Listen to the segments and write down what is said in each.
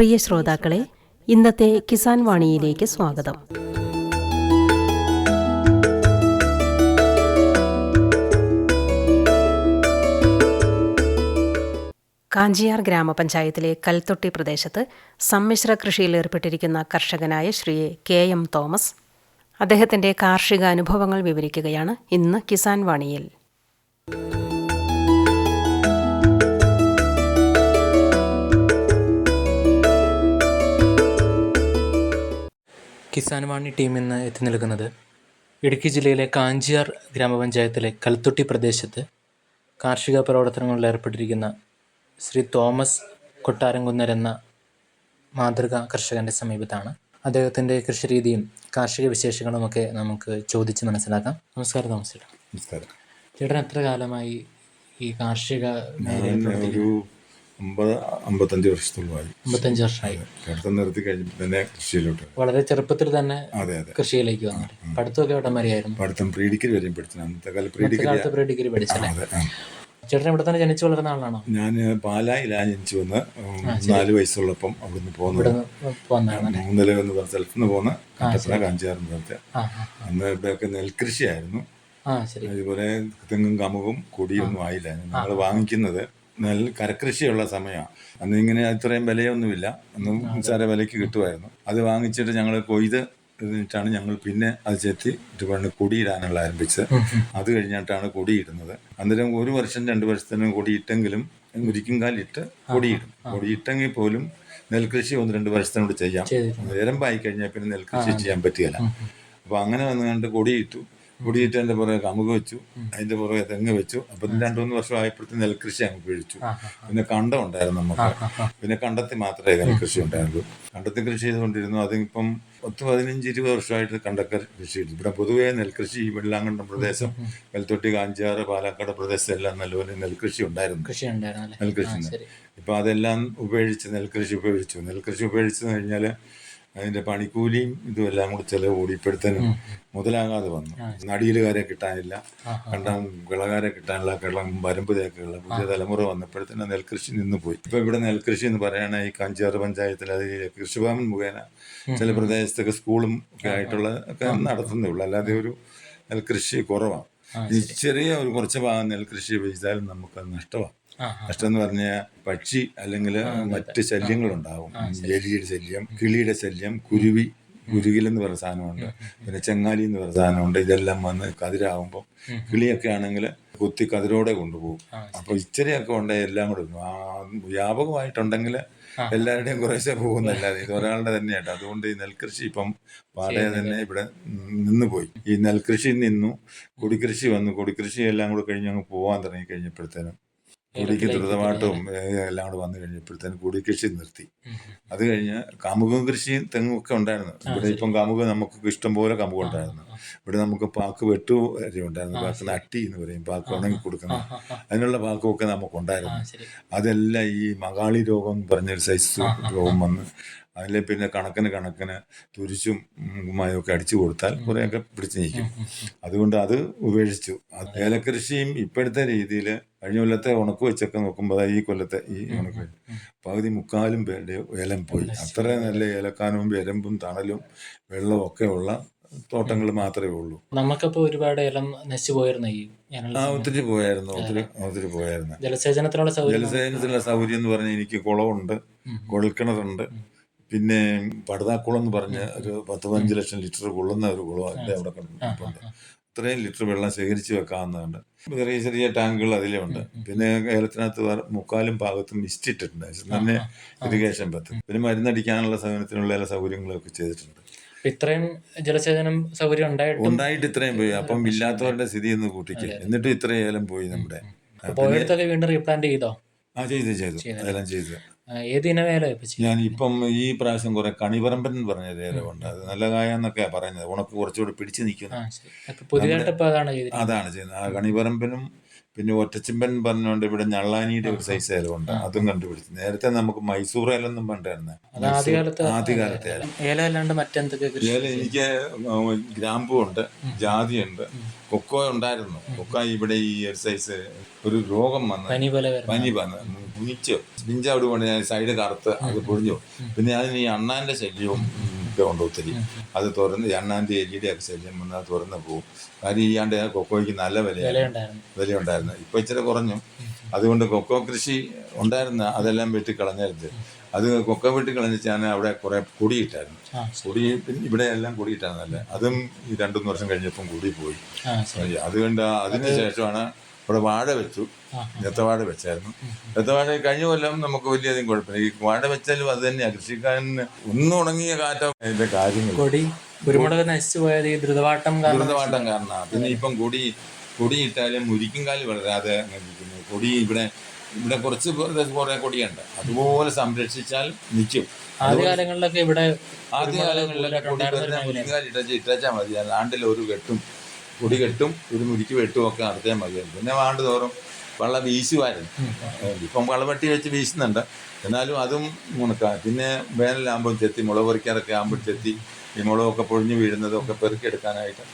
പ്രിയ ശ്രോതാക്കളെ ഇന്നത്തെ കിസാൻ വാണിയിലേക്ക് സ്വാഗതം. കാഞ്ചിയാർ ഗ്രാമപഞ്ചായത്തിലെ കൽത്തൊട്ടി പ്രദേശത്ത് സമ്മിശ്ര കൃഷിയിൽ ഏർപ്പെട്ടിരിക്കുന്ന കർഷകനായ ശ്രീ കെ എം തോമസ് അദ്ദേഹത്തിന്റെ കാർഷിക അനുഭവങ്ങൾ വിവരിക്കുകയാണ് ഇന്ന് കിസാൻ വാണിയിൽ. കിസാൻ വാണി ടീം ഇന്ന് എത്തി നിൽക്കുന്നത് ഇടുക്കി ജില്ലയിലെ കാഞ്ചിയാർ ഗ്രാമപഞ്ചായത്തിലെ കൽത്തൊട്ടി പ്രദേശത്ത് കാർഷിക പ്രവർത്തനങ്ങളിൽ ഏർപ്പെട്ടിരിക്കുന്ന ശ്രീ തോമസ് കൊട്ടാരംകുന്നർ എന്ന മാതൃക കർഷകന്റെ സമീപത്താണ്. അദ്ദേഹത്തിന്റെ കൃഷിരീതിയും കാർഷിക വിശേഷങ്ങളുമൊക്കെ നമുക്ക് ചോദിച്ച് മനസ്സിലാക്കാം. നമസ്കാരം തോമസ് ചേട്ടാ. നമസ്കാരം. ചേട്ടൻ എത്ര കാലമായി ഈ കാർഷിക ഒരു അമ്പത് അമ്പത്തഞ്ച് വർഷത്തോളമായി. അമ്പത്തഞ്ച് വർഷമായി. പഠിത്തം നിർത്തി കഴിഞ്ഞപ്പോൾ തന്നെ കൃഷിയിലോട്ട്. വളരെ ചെറുപ്പത്തിൽ തന്നെ അതെ അതെ. കൃഷിയിലേക്ക് വന്നു പഠിത്തമൊക്കെ എവിടെ വരെയായിരുന്നു പഠിത്തം പ്രീ ഡിഗ്രി വരെയും പഠിച്ചു അന്നത്തെ കാലത്ത് പ്രീ ഡിഗ്രി പ്രീ ഡിഗ്രി പഠിച്ചല്ലേ? ആ. ചേട്ടൻ ഇവിടെ തന്നെ ജനിച്ചു വളർന്ന ആളാണോ? ഞാൻ പാലായിലാണ് ജനിച്ചു വന്ന് നാല് വയസ്സുള്ളപ്പം അവിടുന്ന് പോകുന്നത്. മൂന്നില എന്ന് സ്ഥലത്ത് നിന്ന് പോകുന്ന കട്ടപ്പന കാഞ്ചാറും സ്ഥലത്ത് അന്ന് ഇവിടെയൊക്കെ നെൽകൃഷിയായിരുന്നു. അതുപോലെ തെങ്ങും കമുകും കൊടിയൊന്നും ആയില്ല. ഞങ്ങൾ വാങ്ങിക്കുന്നത് നെൽ കരകൃഷിയുള്ള സമയമാണ് അന്ന് ഇങ്ങനെ ഇത്രയും വിലയൊന്നുമില്ല. അന്ന് നിസ്സാര വിലയ്ക്ക് കിട്ടുമായിരുന്നു. അത് വാങ്ങിച്ചിട്ട് ഞങ്ങൾ കൊയ്ത് എന്നിട്ടാണ് ഞങ്ങൾ പിന്നെ അത് ചെത്തി പണ്ട് കൊടിയിടാനുള്ള ആരംഭിച്ചത്. അത് കഴിഞ്ഞിട്ടാണ് കൊടിയിടുന്നത്. അന്നേരം ഒരു വർഷം രണ്ട് വർഷത്തിന് കൊടിയിട്ടെങ്കിലും മുരിക്കും കാലിട്ട് കൊടിയിടും. കൊടിയിട്ടെങ്കിൽ പോലും നെൽകൃഷി ഒന്ന് രണ്ട് വർഷത്തിനോട് ചെയ്യാം. നേരം നേരമ്പായി കഴിഞ്ഞാൽ പിന്നെ നെൽകൃഷി ചെയ്യാൻ പറ്റുകയില്ല. അപ്പോൾ അങ്ങനെ വന്നുകൊണ്ട് കൊടിയിട്ടു. കൊടിയിട്ട് അതിന്റെ പുറകെ കമുക് വെച്ചു അതിന്റെ പുറകെ തെങ്ങ് വെച്ചു. അപ്പം രണ്ടുമൂന്ന് വർഷം ആയപ്പോഴത്തേക്ക് നെൽകൃഷി അങ്ങ് പിഴിച്ചു പിന്നെ കണ്ടം ഉണ്ടായിരുന്നു നമുക്ക്. പിന്നെ കണ്ടത്തിൽ മാത്രമേ നെൽകൃഷി ഉണ്ടായിരുന്നുള്ളൂ. കണ്ടത്തിൽ കൃഷി ചെയ്തുകൊണ്ടിരുന്നു. അതിപ്പം പത്ത് പതിനഞ്ച് ഇരുപത് വർഷമായിട്ട് കണ്ടക്ക കൃഷി ചെയ്തു. ഇവിടെ പൊതുവേ നെൽകൃഷി ഈ വെള്ളാങ്കണ്ടം പ്രദേശം വെൽത്തൊട്ടി കാഞ്ചാറ് പാലക്കാട് പ്രദേശം എല്ലാം നല്ലപോലെ നെൽകൃഷി ഉണ്ടായിരുന്നു. കൃഷി നെൽകൃഷി ഇപ്പൊ അതെല്ലാം ഉപേക്ഷിച്ച് നെൽകൃഷി ഉപേക്ഷിച്ചു നെൽകൃഷി ഉപേക്ഷിച്ചു കഴിഞ്ഞാൽ അതിന്റെ പണിക്കൂലിയും ഇതും എല്ലാം കൂടി ചിലവ് കൂടി ഇപ്പോഴത്തേനും മുതലാകാതെ വന്നു. നടിയിലുകാരെ കിട്ടാനില്ല. കണ്ടം വിളകാരെ കിട്ടാനില്ല കിളം വരമ്പ് തേക്കുള്ള പുതിയ തലമുറ വന്നപ്പോഴത്തേനും നെൽകൃഷി നിന്ന് പോയി. ഇപ്പൊ ഇവിടെ നെൽകൃഷി എന്ന് പറയുകയാണെങ്കിൽ ഈ കഞ്ചാറ് പഞ്ചായത്തിൽ അത് കൃഷിഭവൻ മുഖേന ചില പ്രദേശത്തൊക്കെ സ്കൂളും ഒക്കെ ആയിട്ടുള്ള ഒക്കെ നടത്തുന്നേ ഉള്ളൂ. അല്ലാതെ ഒരു നെൽകൃഷി കുറവാണ്. ഈ ചെറിയ ഒരു കുറച്ച് ഭാഗം നെൽകൃഷി വെച്ചാലും നമുക്ക് നഷ്ടമാണ് നഷ്ടം എന്ന് പറഞ്ഞാൽ പക്ഷി അല്ലെങ്കിൽ മറ്റ് ശല്യങ്ങളുണ്ടാവും. എലിയുടെ ശല്യം കിളിയുടെ ശല്യം കുരുവി കുരുകിൽ എന്ന് പറയുന്ന സാധനമുണ്ട്. പിന്നെ ചെങ്ങാലി എന്ന് പറയുന്ന സാധനമുണ്ട്. ഇതെല്ലാം വന്ന് കതിരാകുമ്പോൾ കിളിയൊക്കെ ആണെങ്കിൽ കുത്തി കതിരോടെ കൊണ്ടുപോകും. അപ്പോൾ ഇച്ചിരിയൊക്കെ ഉണ്ടെങ്കിൽ എല്ലാം കൂടെ വ്യാപകമായിട്ടുണ്ടെങ്കിൽ എല്ലാവരുടെയും കുറേശ്ശെ പോകുന്നല്ലാതെ ഇത് ഒരാളുടെ തന്നെയായിട്ട് അതുകൊണ്ട് ഈ നെൽകൃഷി ഇപ്പം പാടെ തന്നെ ഇവിടെ നിന്ന് പോയി ഈ നെൽകൃഷി നിന്നു കുടികൃഷി വന്നു. കുടികൃഷി എല്ലാം കൂടെ കഴിഞ്ഞ് അങ്ങ് പോകാൻ തുടങ്ങി കഴിഞ്ഞപ്പോഴത്തേനും കൊടിക്ക് ദ്രുതമായിട്ടും എല്ലാം കൂടെ വന്നു കഴിഞ്ഞപ്പോഴത്തേന് കൂടിക്കൃഷി കൃഷി നിർത്തി അത് കഴിഞ്ഞ് കാമുകം കൃഷിയും തെങ്ങും ഒക്കെ ഉണ്ടായിരുന്നു. ഇവിടെ ഇപ്പം കാമുക നമുക്ക് ഇഷ്ടം പോലെ കാമുക ഉണ്ടായിരുന്നു. ഇവിടെ നമുക്ക് പാക്ക് വെട്ടു ഉണ്ടായിരുന്നു. പാക്ക് നട്ടി എന്ന് പറയും പാക്ക് ഉണങ്ങി കൊടുക്കുന്ന. അതിനുള്ള പാക്കുമൊക്കെ നമുക്ക് ഉണ്ടായിരുന്നു അതെല്ലാം ഈ മകാളി രോഗം പറഞ്ഞൊരു സൈസ് രോഗം വന്ന് അതിൽ പിന്നെ കണക്കിന് കണക്കിന് തുരിച്ചും മയൊക്കെ അടിച്ചു കൊടുത്താൽ കുറേയൊക്കെ പിടിച്ചു നിൽക്കും. അതുകൊണ്ട് അത് ഉപേക്ഷിച്ചു. ഏലക്കൃഷിയും ഇപ്പോഴത്തെ രീതിയിൽ കഴിഞ്ഞ കൊല്ലത്തെ ഉണക്ക് വെച്ചൊക്കെ നോക്കുമ്പോൾ ഈ കൊല്ലത്തെ ഈ ഉണക്ക് പകുതി മുക്കാലും പേരുടെ ഏലം പോയി. അത്ര നല്ല ഏലക്കാനവും എരമ്പും തണലും വെള്ളവും ഒക്കെ ഉള്ള തോട്ടങ്ങൾ മാത്രമേ ഉള്ളൂ. നമുക്കപ്പോ ഒരുപാട് ഇലം നശിച്ചു പോയിരുന്നു ഈ ആ. ഒത്തിരി പോയായിരുന്നു ഒത്തിരി ഒത്തിരി പോയായിരുന്നു. ജലസേചനത്തിനുള്ള സൗകര്യം. ജലസേചനത്തിനുള്ള സൗകര്യം എന്ന് പറഞ്ഞാൽ എനിക്ക് കുളമുണ്ട് കുഴൽക്കിണറുണ്ട്. പിന്നെ പടുതാക്കുളം എന്ന് പറഞ്ഞ ഒരു പത്ത് പതിനഞ്ച് ലക്ഷം ലിറ്റർ കൊള്ളുന്ന ഒരു കുളം അതിന്റെ അവിടെ കിടപ്പുണ്ട് ഇത്രയും ലിറ്റർ വെള്ളം ശേഖരിച്ച് വെക്കാവുന്നതുണ്ട്. ചെറിയ ചെറിയ ടാങ്കുകൾ അതിലുണ്ട്. പിന്നെ ഏലത്തിനകത്ത് മുക്കാലും ഭാഗത്തും മിസ്റ്റ് ഇട്ടിട്ടുണ്ട്. തന്നെ ഇറിഗേഷൻ പറ്റും പിന്നെ മരുന്നടിക്കാനുള്ള സൗകര്യത്തിനുള്ള എല്ലാ സൗകര്യങ്ങളൊക്കെ ചെയ്തിട്ടുണ്ട്. ഇത്രയും ജലസേചനം സൗകര്യം ഉണ്ടായിട്ട് ഉണ്ടായിട്ട് ഇത്രയും പോയി. അപ്പം ഇല്ലാത്തവരുടെ സ്ഥിതി ഒന്ന് കൂട്ടിക്ക്. എന്നിട്ടും ഇത്രയും ഏലം പോയി നമ്മുടെ വീണ്ടും റീപ്ലാന്റ് ചെയ്തോ? ആ ചെയ്തു ചെയ്തു. എല്ലാം ചെയ്തു. ഏത് ഇനവേല പച്ചി ഞാൻ ഇപ്പം ഈ പ്രാവശ്യം കുറെ കണിപറമ്പൻ എന്ന് പറഞ്ഞ ഏലമുണ്ട് അത് നല്ല കായെന്നൊക്കെ പറയുന്നത്. ഉണക്ക് കുറച്ചുകൂടി പിടിച്ചു നിൽക്കുന്നു. ആ ശരി. അപ്പൊ പുതിയതായിട്ട് ഇപ്പൊ അതാണ് ചെയ്തിരിക്കുന്നത്. അതാണ് ചെയ്യുന്നത്. ആ കണിപറമ്പനും പിന്നെ ഒറ്റച്ചിമ്പൻ പറഞ്ഞുകൊണ്ട് ഇവിടെ ഞള്ളാനിയുടെ ഒരു സൈസ് ഏലമുണ്ട് അതും കണ്ടുപിടിച്ചു. നേരത്തെ നമുക്ക് മൈസൂർ ഏലെന്നും പണ്ടായിരുന്നു. അത് ആദ്യകാലത്ത് ആദ്യകാലത്തെ ഏലം ഏലം അല്ലാണ്ട് മറ്റെന്തൊക്കെ കൃഷി ഏലം എനിക്ക് ഗ്രാമ്പു ഉണ്ട് ജാതിയുണ്ട് കൊക്കോ ഉണ്ടായിരുന്നു. കൊക്കോ ഇവിടെ ഈ ഒരു സൈസ് ഒരു രോഗം വന്ന് പനി പോലെ വരുന്നത് പനി വന്ന്. കുനിച്ച് അവിടെ കൊണ്ട് ഞാൻ സൈഡ് കറുത്ത് അത് പൊഴിഞ്ഞു പിന്നെ ഞാൻ ഈ അണ്ണാന്റെ ശല്യവും ഒക്കെ ഉണ്ട് ഒത്തിരി. അത് തുറന്ന് അണ്ണാന്റെ എലിയുടെ ഒക്കെ ശല്യം വന്ന് അത് തുറന്ന് പോകും കാര്യം ഈ ആണ്ട് കൊക്കോയ്ക്ക് നല്ല വില വിലയുണ്ടായിരുന്നു. വിലയുണ്ടായിരുന്നു. ഇപ്പൊ ഇച്ചിരി കുറഞ്ഞു. അതുകൊണ്ട് കൊക്കോ കൃഷി ഉണ്ടായിരുന്ന അതെല്ലാം വെട്ടി കളഞ്ഞായിരുന്നു. അത് കൊക്കോ വെട്ടിക്കളഞ്ഞാൽ അവിടെ കുറെ കൊടിയിട്ടായിരുന്നു. കുടി ഇവിടെ എല്ലാം കുടിയിട്ടായിരുന്നല്ലേ അതും ഈ രണ്ടു മൂന്ന് വർഷം കഴിഞ്ഞപ്പം കൂടി പോയി. അതുകൊണ്ട് അതിന് ശേഷമാണ് ഇവിടെ വാഴ വെച്ചു. ഏത്തവാഴ വെച്ചായിരുന്നു. ഏത്തവാഴ കഴിഞ്ഞ കൊല്ലം നമുക്ക് വലിയധികം കുഴപ്പമില്ല. ഈ വാഴ വെച്ചാലും അത് തന്നെയാണ് കൃഷിക്കാരന് ഒന്നും ഉണങ്ങിയ കാറ്റോ അതിന്റെ കാര്യങ്ങൾ കൊടി കുരുമുളക് നശിച്ചു പോയത് ഈ ദ്രുതവാട്ടം കാരണം. ദുരിതമാട്ടം കാരണമാണ്. പിന്നെ ഇപ്പം കൊടി കൊടി ഇട്ടാലും മുരിക്കും കാലി വളരാതെ കൊടി ഇവിടെ ഇവിടെ കുറച്ച് കുറെ കൊടിയുണ്ട്. അതുപോലെ സംരക്ഷിച്ചാൽ നിൽക്കും ആദ്യകാലങ്ങളിലൊക്കെ ഇവിടെ ആദ്യ കാലങ്ങളിലൊക്കെ കൊടി ഇട്ടാച്ചാൽ മതി. ആണ്ടിൽ ഒരു കെട്ടും കൊടി കെട്ടും ഒരു മുരിക്ക് വെട്ടും ഒക്കെ നടത്തിയാൽ മതിയായിരുന്നു പിന്നെ വാണ്ട് തോറും വള്ള വീശുമായിരുന്നു ഇപ്പം വളവട്ടി വെച്ച് വീശുന്നുണ്ട്. എന്നാലും അതും മുണക്ക പിന്നെ വേനലാകുമ്പോൾ ചെത്തി മുളക് പൊറിക്കാനൊക്കെ ആകുമ്പോൾ ചെത്തി ഈ മുളകൊക്കെ പൊഴിഞ്ഞു വീഴുന്നതൊക്കെ പെറുക്കിയെടുക്കാനായിട്ട്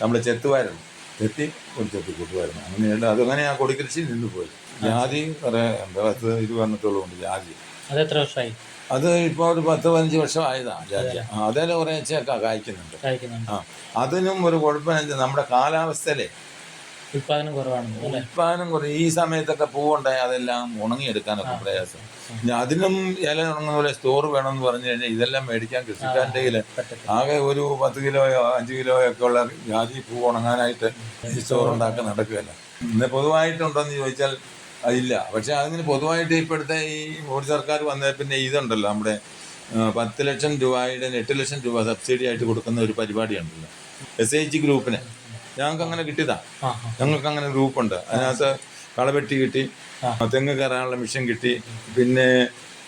നമ്മൾ ചെത്തുമായിരുന്നു ചെത്തി ഒരു ചെത്തി കൂട്ടുമായിരുന്നു അങ്ങനെയുണ്ട് അതങ്ങനെ ആ കൊടി കൃഷി നിന്ന് പോയി. ജാതി കുറേ എന്താ ഇരുപതെണ്ണത്തോളം ഉണ്ട് ജാതി. അതെത്ര വർഷമായി? അത് ഇപ്പോൾ ഒരു പത്ത് പതിനഞ്ച് വർഷം ആയതാ ജാതി ആ, അതേലെ കുറേശ്ശെയൊക്കെ കായ്ക്കുന്നുണ്ട്. കഴിക്കുന്നുണ്ട് ആ അതിനും ഒരു കുഴപ്പമെന്ന് നമ്മുടെ കാലാവസ്ഥയിലെ ഉൽപാദനം കുറവാണ്. അല്ലേ? കുറവ് കുറേ ഈ സമയത്തൊക്കെ പൂവുണ്ടായി അതെല്ലാം ഉണങ്ങിയെടുക്കാനൊക്കെ പ്രയാസം. അതിനും ഇല ഉണങ്ങുന്ന പോലെ സ്റ്റോർ വേണമെന്ന് പറഞ്ഞു കഴിഞ്ഞാൽ ഇതെല്ലാം മേടിക്കാൻ കൃഷിക്കാരന്റെ കയ്യിൽ ആകെ ഒരു പത്ത് കിലോയോ അഞ്ച് കിലോയോ ഒക്കെ ഉള്ള ജാതി പൂ ഉണങ്ങാനായിട്ട് ഈ സ്റ്റോർ ഉണ്ടാക്കാൻ നടക്കുകയല്ല. ഇന്ന് പൊതുവായിട്ടുണ്ടോന്ന് ചോദിച്ചാൽ അതില്ല. പക്ഷെ അതിന് പൊതുവായിട്ട് ഇപ്പോഴത്തെ ഈ മോദി സർക്കാർ വന്ന പിന്നെ ഇതുണ്ടല്ലോ നമ്മുടെ പത്ത് ലക്ഷം രൂപയുടെ എട്ട് ലക്ഷം രൂപ സബ്സിഡി ആയിട്ട് കൊടുക്കുന്ന ഒരു പരിപാടിയുണ്ടല്ലോ. എസ് എച്ച് ഗ്രൂപ്പിന്. ഞങ്ങൾക്ക് അങ്ങനെ കിട്ടിയതാ ഞങ്ങൾക്ക് അങ്ങനെ ഗ്രൂപ്പുണ്ട്. അതിനകത്ത് കളവെട്ടി കിട്ടി തെങ്ങ് കയറാനുള്ള മിഷൻ കിട്ടി പിന്നെ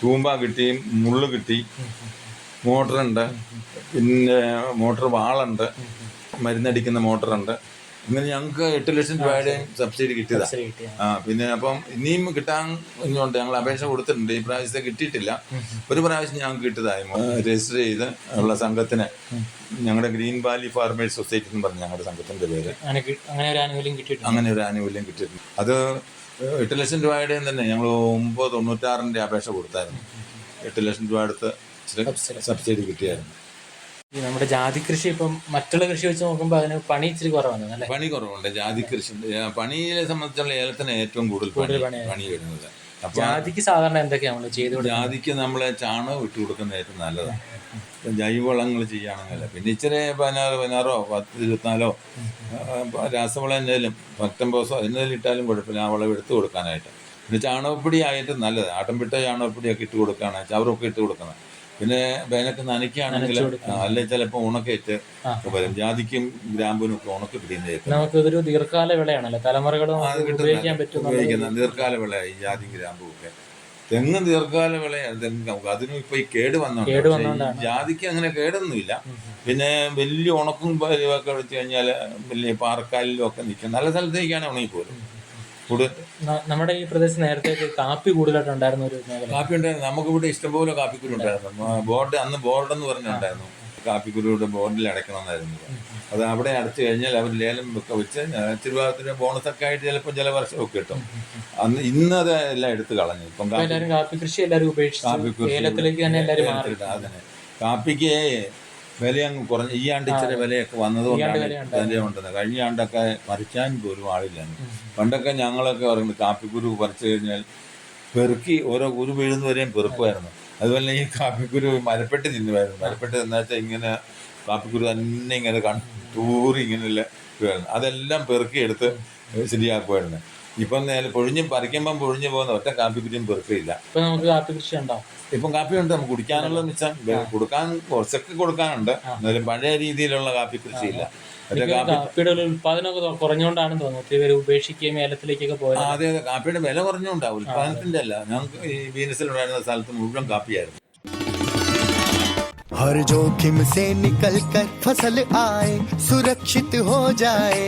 തൂമ്പ കിട്ടി മുള്ളു കിട്ടി മോട്ടറുണ്ട് പിന്നെ മോട്ടർ വാളുണ്ട് മരുന്നടിക്കുന്ന മോട്ടറുണ്ട്. ഇങ്ങനെ ഞങ്ങൾക്ക് എട്ട് ലക്ഷം രൂപയുടെയും സബ്സിഡി കിട്ടിയതാണ് ആ പിന്നെ അപ്പം ഇനിയും കിട്ടാൻ ഇനിയുണ്ട്. ഞങ്ങൾ അപേക്ഷ കൊടുത്തിട്ടുണ്ട്. ഈ പ്രാവശ്യത്തെ കിട്ടിയിട്ടില്ല. ഒരു പ്രാവശ്യം ഞങ്ങൾക്ക് കിട്ടിയതായി രജിസ്റ്റർ ചെയ്ത് ഉള്ള സംഘത്തിന്. ഞങ്ങളുടെ ഗ്രീൻ വാലി ഫാർമേഴ്സ് സൊസൈറ്റി എന്ന് പറഞ്ഞ ഞങ്ങളുടെ സംഘത്തിന്റെ പേര്. അങ്ങനെ ഒരു ആനുകൂല്യം കിട്ടിയിട്ടുണ്ട്. അങ്ങനെ ഒരു ആനുകൂല്യം കിട്ടിയിട്ടുണ്ട്. അത് എട്ട് ലക്ഷം രൂപയുടെയും തന്നെ ഞങ്ങൾ ഒമ്പത് തൊണ്ണൂറ്റാറിന്റെ അപേക്ഷ കൊടുത്തായിരുന്നു. എട്ട് ലക്ഷം രൂപ അടുത്ത് സബ്സിഡി കിട്ടിയായിരുന്നു. ഈ നമ്മുടെ ജാതി കൃഷി ഇപ്പം മറ്റുള്ള കൃഷി വെച്ച് നോക്കുമ്പോൾ അതിന് പണി ഇച്ചിരി കുറവാണ് അല്ലേ? പണി കുറവുണ്ട്. ജാതി കൃഷി പണിയെ സംബന്ധിച്ചുള്ള ഏലത്തിന് ഏറ്റവും കൂടുതൽ പണി വരുന്നത്. ജാതിക്ക് സാധാരണ എന്തൊക്കെയാണ് നമ്മൾ ചെയ്തു ജാതിക്ക് നമ്മൾ ചാണകം ഇട്ട് കൊടുക്കുന്ന ഏറ്റവും നല്ലതാണ് ജൈവവളങ്ങൾ ചെയ്യുകയാണെങ്കിൽ പിന്നെ ഇച്ചിരി പതിനാറ് പതിനാറോ പത്ത് ഇരുപത്തിനാലോ രാസവളം എന്തെങ്കിലും പത്തൊമ്പതോ എന്തെങ്കിലും ഇട്ടാലും കുഴപ്പമില്ല. ആ വളം എടുത്തു കൊടുക്കാനായിട്ട്. പിന്നെ ചാണകപ്പൊടി ആയിട്ട് നല്ലത്. ആട്ടംപിട്ട ചാണകപ്പൊടിയൊക്കെ ഇട്ട് കൊടുക്കുകയാണ് ചവറൊക്കെ ഇട്ട് കൊടുക്കണം. പിന്നെ വേനൊക്കെ നനയ്ക്കുകയാണെങ്കിൽ അല്ലെങ്കിൽ ചിലപ്പോ ഉണക്കേറ്റ് വരും. ജാതിക്കും ഗ്രാമ്പിനും ഒക്കെ ഉണക്ക് പിടിയുന്ന നമുക്ക് ഇതൊരു ദീർഘകാല വിളയാണല്ലോ? തലമുറകൾ ഉപയോഗിക്കാൻ ദീർഘകാല വിളയായി ജാതി ഗ്രാമ്പും ഒക്കെ. തെങ്ങ് ദീർഘകാല വിളയാണ് തെങ്ങ് നമുക്ക് അതിനും ഇപ്പൊ ഈ കേട് വന്നോണ്ട് ജാതിക്ക് അങ്ങനെ കേടൊന്നുമില്ല. പിന്നെ വലിയ ഉണക്കും ഒക്കെ വെച്ച് കഴിഞ്ഞാൽ വലിയ പാറക്കാലിലും ഒക്കെ നിൽക്കും നല്ല സ്ഥലത്തേക്കാണ് ഉണങ്ങിപ്പോലും കൂടുതൽ നമ്മുടെ ഈ പ്രദേശത്ത് നേരത്തെ കാപ്പി കൂടുതലായിട്ട് ഉണ്ടായിരുന്ന ഒരു മേഖല. കാപ്പി ഉണ്ടായിരുന്നു. നമുക്കിവിടെ ഇഷ്ടംപോലെ കാപ്പിക്കുരു ഉണ്ടായിരുന്നു. ബോർഡ് അന്ന് ബോർഡ് എന്ന് പറഞ്ഞിട്ടുണ്ടായിരുന്നു കാപ്പിക്കുരുടെ ബോർഡിൽ അടയ്ക്കണമെന്നായിരുന്നു. അത് അവിടെ അടച്ചു കഴിഞ്ഞാൽ അവർ ലേലം ഒക്കെ വെച്ച് തിരുവാതിര ബോണസ് ഒക്കെ ആയിട്ട് ചിലപ്പോൾ ചില വർഷമൊക്കെ കിട്ടും. അന്ന് ഇന്ന് അത് എല്ലാം എടുത്തു കളഞ്ഞു. ഇപ്പം കാപ്പി കൃഷി എല്ലാവരും ഉപേക്ഷിച്ചു കാപ്പിക്കുരു. കാപ്പിക്ക് വില അങ്ങ് കുറഞ്ഞു ഈ ആണ്ട് ഇച്ചിരി വിലയൊക്കെ വന്നതുകൊണ്ടാണ്. വില ഉണ്ടെന്ന് കഴിഞ്ഞ ആണ്ടൊക്കെ പറിക്കാൻ പോലും ആളില്ല. പണ്ടൊക്കെ ഞങ്ങളൊക്കെ പറയുന്നത് കാപ്പിക്കുരു പറിച്ചു കഴിഞ്ഞാൽ പെറുക്കി ഓരോ കുരു വീഴുന്നവരെയും പെറുക്കുമായിരുന്നു. അതുപോലെ ഈ കാപ്പിക്കുരു മരപ്പെട്ട് തിന്നുമായിരുന്നു. മരപ്പെട്ട് തിന്നാച്ചാൽ ഇങ്ങനെ കാപ്പിക്കുരു തന്നെ ഇങ്ങനെ കൺ തൂറി ഇങ്ങനെയുള്ള ഇതായിരുന്നു. അതെല്ലാം പെറുക്കി എടുത്ത് ശരിയാക്കുമായിരുന്നു. ഇപ്പം പൊഴിഞ്ഞ് പറിക്കുമ്പം പൊഴിഞ്ഞു പോകുന്ന ഒറ്റ കാപ്പിക്കുരിയും പെറുക്കില്ല ഇപ്പൊ നമുക്ക് കാപ്പി കൃഷി ഉണ്ടോ? ഇപ്പം കാപ്പിയുണ്ട് നമുക്ക് കുടിക്കാനുള്ള മിച്ചം കൊടുക്കാൻ കുറച്ചൊക്കെ കൊടുക്കാനുണ്ട് എന്നാലും പഴയ രീതിയിലുള്ള കാപ്പി കൃഷിയില്ല മറ്റേ എനിക്ക് കാപ്പി കാപ്പിയുടെ ഒരു ഉൽപാദനമൊക്കെ തൊ- കുറഞ്ഞുകൊണ്ടാണെന്ന് തോന്നുന്നു ഒത്തിരി പേര് ഉപേക്ഷിക്കുകയും ഏലത്തിലേക്കൊക്കെ ആ, പോയത് അതെ അതെ കാപ്പിയുടെ വില കുറഞ്ഞുണ്ടാവും ഉൽപ്പാദനത്തിന്റെ അല്ല ഞങ്ങൾക്ക് ഈ വീനസിലുണ്ടായിരുന്ന സ്ഥലത്ത് മുഴുവൻ കാപ്പിയായിരുന്നു हर जोखिम से निकल कर फसल आए सुरक्षित हो जाए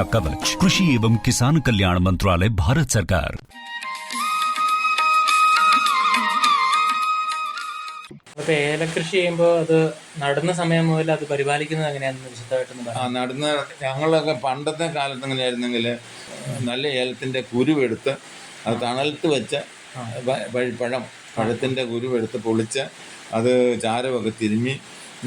कवच कृषि एवं किसान कल्याण मंत्रालय भारत सरकार അപ്പൊ ഏലകൃഷി ചെയ്യുമ്പോൾ അത് നടുന്ന സമയം മുതൽ അത് പരിപാലിക്കുന്നത് എങ്ങനെയാണെന്ന് വിശദമായിട്ടൊന്ന് ആ പറയാം നടുന്ന ഞങ്ങളൊക്കെ പണ്ടത്തെ കാലത്ത് എങ്ങനെയായിരുന്നെങ്കിൽ നല്ല ഏലത്തിൻ്റെ കുരുവെടുത്ത് അത് തണലത്ത് വെച്ച് വ- വഴിപ്പഴം പഴത്തിൻ്റെ കുരുവെടുത്ത് പൊളിച്ച് അത് ചാരമൊക്കെ തിരുമ്മി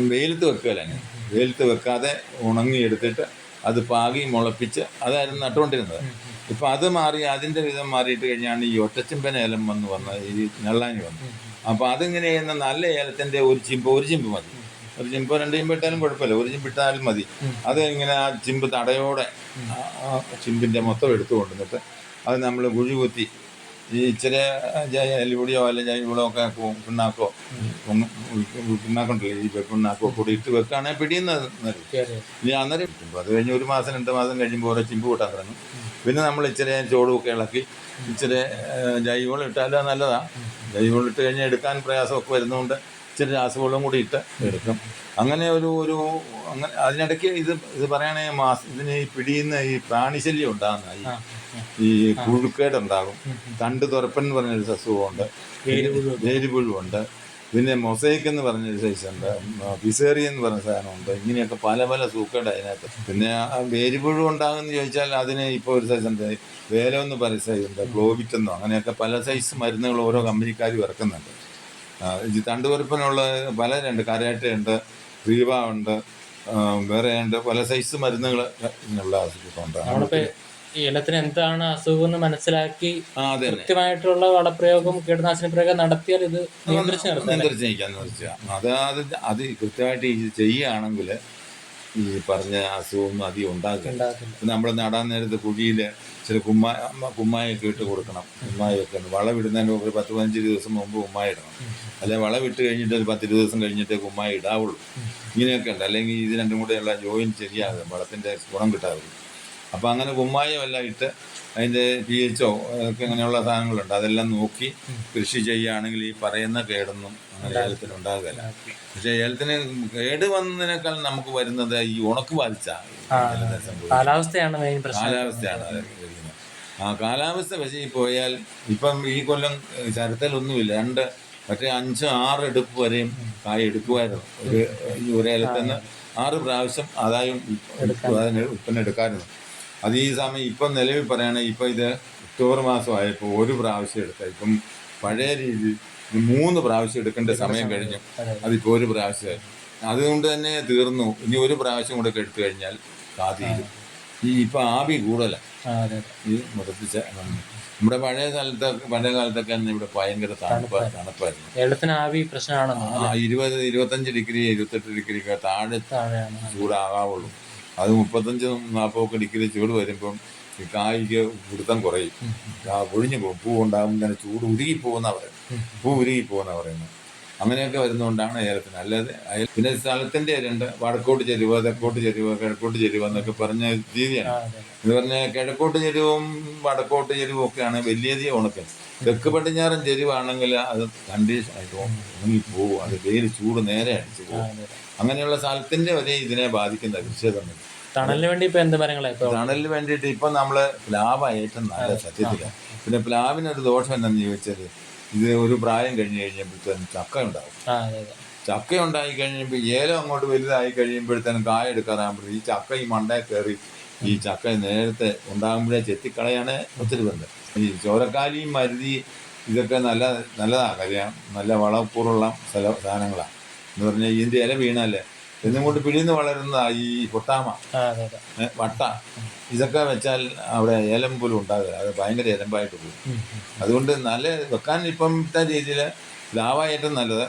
വെയിലത്ത് വെക്കുകയല്ല അങ്ങനെ വെയിലത്ത് വെക്കാതെ ഉണങ്ങി എടുത്തിട്ട് അത് പാകി മുളപ്പിച്ച് അതായിരുന്നു നട്ടുകൊണ്ടിരുന്നത്. ഇപ്പം അത് മാറി അതിന്റെ വിധം മാറിയിട്ട് കഴിഞ്ഞാണ് ഈ ഒറ്റച്ചിമ്പൻ ഏലം വന്ന് വന്ന ഈ നെള്ളാനി വന്നു. അപ്പോൾ അതിങ്ങനെ ചെയ്യുന്ന നല്ല ഏലത്തിന്റെ ഒരു ചിമ്പ് ഒരു ചിമ്പ് മതി. ഒരു ചിമ്പ് രണ്ട് ചിമ്പ് ഇട്ടാലും കുഴപ്പമില്ല. ഒരു ചിമ്പ് ഇട്ടാലും മതി. അത് ഇങ്ങനെ ആ ചിമ്പ് തടയോടെ ചിമ്പിന്റെ മൊത്തം എടുത്തു കൊണ്ടുവന്നിട്ട് അത് നമ്മൾ കുഴി കുത്തി ഈ ഇച്ചിരി എല്ലുപൊടിയോ അല്ലെ ജൈവളോ ഒക്കെ പിണ്ണാക്കോ പിണ്ണാക്കുണ്ടല്ലോ ഈ പിണ്ണാക്കോ കൂടി ഇട്ട് വെക്കുകയാണെങ്കിൽ പിടിയുന്നത്. ഇനി അന്നേരം കിട്ടുമ്പോൾ അത് കഴിഞ്ഞ് ഒരു മാസം രണ്ട് മാസം കഴിയുമ്പോൾ ഓരോ ചിമ്പ് കൂട്ടാൻ തുടങ്ങും. പിന്നെ നമ്മൾ ഇച്ചിരി ചോടുമൊക്കെ ഇളക്കി ഇച്ചിരി ഏഹ്, ജൈവവളം ഇട്ടാലും നല്ലതാണ് ജൈവവളം ഇട്ട് കഴിഞ്ഞാൽ എടുക്കാൻ പ്രയാസമൊക്കെ വരുന്നതുകൊണ്ട് ഇച്ചിരി രാസവളം കൂടി ഇട്ട് എടുക്കും. അങ്ങനെ ഒരു ഒരു അങ്ങനെ അതിനിടയ്ക്ക് ഇത് ഇത് പറയുകയാണെങ്കിൽ മാസം ഇതിന് ഈ പിടിയുന്ന ഈ പ്രാണിശല്യം ഉണ്ടാകുന്ന ഈ ഈ പുഴുക്കേടുണ്ടാകും തണ്ട് തുറപ്പൻ എന്ന് പറഞ്ഞൊരു സസ്യമുണ്ട് വേരുപുഴുണ്ട് പിന്നെ മൊസൈക്ക് എന്ന് പറഞ്ഞൊരു ഉണ്ട് ഫിസേറി എന്ന് പറഞ്ഞ സാധനമുണ്ട്. ഇങ്ങനെയൊക്കെ പല പല സൂക്കേട് അതിനകത്ത്. പിന്നെ വേരുപുഴു ഉണ്ടാകുമെന്ന് ചോദിച്ചാൽ അതിന് ഇപ്പോൾ ഒരു സൈസ് ഉണ്ട്. വേലമെന്ന് പല സൈസ് ഉണ്ട്. ഗ്ലോബിറ്റ് എന്നോ അങ്ങനെയൊക്കെ പല സൈസ് മരുന്നുകൾ ഓരോ കമ്പനിക്കാരും ഇറക്കുന്നുണ്ട്. ഈ തണ്ടുപരപ്പനുള്ള പല രണ്ട് കരാട്ടയുണ്ട് റീവ ഉണ്ട് വേറെ ഉണ്ട്. പല സൈസ് മരുന്നുകൾ ഉള്ള അസുഖമുണ്ട് ഉണ്ട് ഏലത്തിന് എന്താണ് അസുഖം എന്ന് മനസ്സിലാക്കി കൃത്യമായിട്ടുള്ള വളപ്രയോഗം കീടനാശിനി പ്രയോഗം നടത്തിയാൽ ഇത് നിയന്ത്രിച്ച് അത് അത് അത് കൃത്യമായിട്ട് ചെയ്യുകയാണെങ്കിൽ ഈ പറഞ്ഞ അസുഖം അധികം ഉണ്ടാക്കി നമ്മൾ നടാൻ നേരത്ത് കുഴിയിൽ ചില കുമ്മായ കുമ്മായൊക്കെ ഇട്ട് കൊടുക്കണം. കുമ്മായൊക്കെ വളമിടുന്നതിന് ഒരു പത്ത് പതിനഞ്ച് ദിവസം മുമ്പ് കുമ്മായി ഇടണം. അല്ലെ വളമിട്ട് കഴിഞ്ഞിട്ട് ഒരു പത്ത് ഇരുപത് ദിവസം കഴിഞ്ഞിട്ടേ കുമ്മായി ഇടാവുള്ളൂ. ഇങ്ങനെയൊക്കെ ഉണ്ട്. അല്ലെങ്കിൽ ഇത് രണ്ടും കൂടെയുള്ള ജോയിൻ ശരിയാകും. വളത്തിന്റെ ഗുണം കിട്ടാവുള്ളൂ അപ്പോൾ അങ്ങനെ കുമ്മായം എല്ലാം ഇട്ട് അതിന്റെ പി എച്ചോ ഒക്കെ അങ്ങനെയുള്ള സാധനങ്ങളുണ്ട്. അതെല്ലാം നോക്കി കൃഷി ചെയ്യുകയാണെങ്കിൽ ഈ പറയുന്ന കേടൊന്നും അങ്ങനെ ഏലത്തിന് ഉണ്ടാകുകയില്ല പക്ഷെ ഏലത്തിന് കേട് വന്നതിനേക്കാൾ നമുക്ക് വരുന്നത് ഈ ഉണക്ക് ബാധിച്ച കാലാവസ്ഥയാണ് കാലാവസ്ഥയാണ് ആ കാലാവസ്ഥ പക്ഷേ ഈ പോയാൽ ഇപ്പം ഈ കൊല്ലം ചരത്തലൊന്നുമില്ല. ശരത്തിലൊന്നുമില്ല രണ്ട് മറ്റേ അഞ്ച് ആറ് എടുപ്പ് വരെയും കായ എടുക്കുമായിരുന്നു. ഒരു ഒരേലത്തിൽ നിന്ന് ആറ് പ്രാവശ്യം ആദായം ഉൽപ്പന്നം എടുക്കാമായിരുന്നു. അത് ഈ സമയം ഇപ്പം നിലവിൽ പറയുകയാണെങ്കിൽ ഇപ്പം ഇത് ഒക്ടോബർ മാസമായപ്പോൾ ഒരു പ്രാവശ്യം എടുത്ത ഇപ്പം പഴയ രീതി മൂന്ന് പ്രാവശ്യം എടുക്കേണ്ട സമയം കഴിഞ്ഞു. അതിപ്പോൾ ഒരു പ്രാവശ്യമായി. അതുകൊണ്ട് തന്നെ തീർന്നു. ഇനി ഒരു പ്രാവശ്യം കൂടെ എടുത്തു കഴിഞ്ഞാൽ കാതീരും ഈ ഇപ്പം ആവി കൂടുതലാണ് ഈ മൃതപ്പിച്ച നമ്മുടെ പഴയ കാലത്ത് പഴയ കാലത്തൊക്കെ തന്നെ ഇവിടെ ഭയങ്കര തണുപ്പ് തണുപ്പായിരുന്നു. കേരളത്തിന് ആവി പ്രശ്നമാണ് ഇരുപത് ഇരുപത്തഞ്ച് ഡിഗ്രി ഇരുപത്തെട്ട് ഡിഗ്രി ഒക്കെ താഴെ ചൂടാകാവുള്ളൂ. അത് മുപ്പത്തഞ്ച് നാൽപ്പതൊക്കെ ഡിഗ്രി ചൂട് വരുമ്പം ഈ കായിക പിടുത്തം കുറയും. ആ ഒഴിഞ്ഞു പോകും. പൂ ഉണ്ടാകും ഇങ്ങനെ ചൂട് ഉരുകി പോകുന്ന പറയുന്നത്. പൂ ഉരുകി പോകുന്ന പറയുന്നത്. അങ്ങനെയൊക്കെ വരുന്നതുകൊണ്ടാണ് ഏലത്തിന്. അല്ലാതെ പിന്നെ സ്ഥലത്തിന്റെ രണ്ട് വടക്കോട്ട് ചെരുവ് തെക്കോട്ട് ചെരുവ് കിഴക്കോട്ട് ചെരുവ് എന്നൊക്കെ പറഞ്ഞ രീതിയാണ്. എന്ന് പറഞ്ഞാൽ കിഴക്കോട്ട് ചെരുവും വടക്കോട്ട് ചെരുവും ഒക്കെയാണ് വലിയ അധികം ഉണക്കൽ. തെക്ക് പടിഞ്ഞാറൻ ചെരുവാണെങ്കിൽ അത് കണ്ടീഷൻ ആയിട്ട് ഉണങ്ങി പോകും അത് വെയിൽ ചൂട് നേരെ അടിച്ചു പോകും അങ്ങനെയുള്ള സ്ഥലത്തിന്റെ വരെ ഇതിനെ ബാധിക്കുന്ന കൃഷി തന്നെ തണലിന് വേണ്ടി ഇപ്പൊ എന്ത് മരങ്ങളാണ് തണലിന് വേണ്ടിയിട്ട് ഇപ്പൊ നമ്മൾ പ്ലാവ് ഏറ്റവും നല്ല സത്യത്തിൽ. പിന്നെ പ്ലാവിനൊരു ദോഷം എന്താണെന്ന് ചോദിച്ചാൽ ഇത് ഒരു പ്രായം കഴിഞ്ഞു കഴിഞ്ഞപ്പോഴത്തേനും ചക്ക ഉണ്ടാവും ചക്ക ഉണ്ടായി കഴിയുമ്പോൾ ഏലം അങ്ങോട്ട് വലുതായി കഴിയുമ്പോഴത്തേനും കായ എടുക്കാറാകുമ്പോൾ ഈ ചക്ക ഈ മണ്ടയിൽ കയറി ഈ ചക്ക നേരത്തെ ഉണ്ടാകുമ്പോഴേ ചെത്തിക്കളയാണ് ഒത്തിരി ബന്ധം. ഈ ചോരക്കാലിയും മരുതി ഇതൊക്കെ നല്ല നല്ലതാണ് കാര്യം നല്ല വളക്കൂറുള്ള സ്ഥല സാധനങ്ങളാണ് എന്ന് പറഞ്ഞാൽ ഇതിന്റെ ഇല വീണല്ലേ? എന്നും കൊണ്ട് പിഴിന്ന് വളരുന്ന ഈ പൊട്ടാമ ഏ, വട്ട ഇതൊക്കെ വെച്ചാൽ അവിടെ ഏലം പോലും ഉണ്ടാകില്ല അത് ഭയങ്കര ഏലമ്പായിട്ട് പോകും. അതുകൊണ്ട് നല്ല വെക്കാൻ ഇപ്പോഴത്തെ രീതിയിൽ ലാവ ഏറ്റവും നല്ലത്.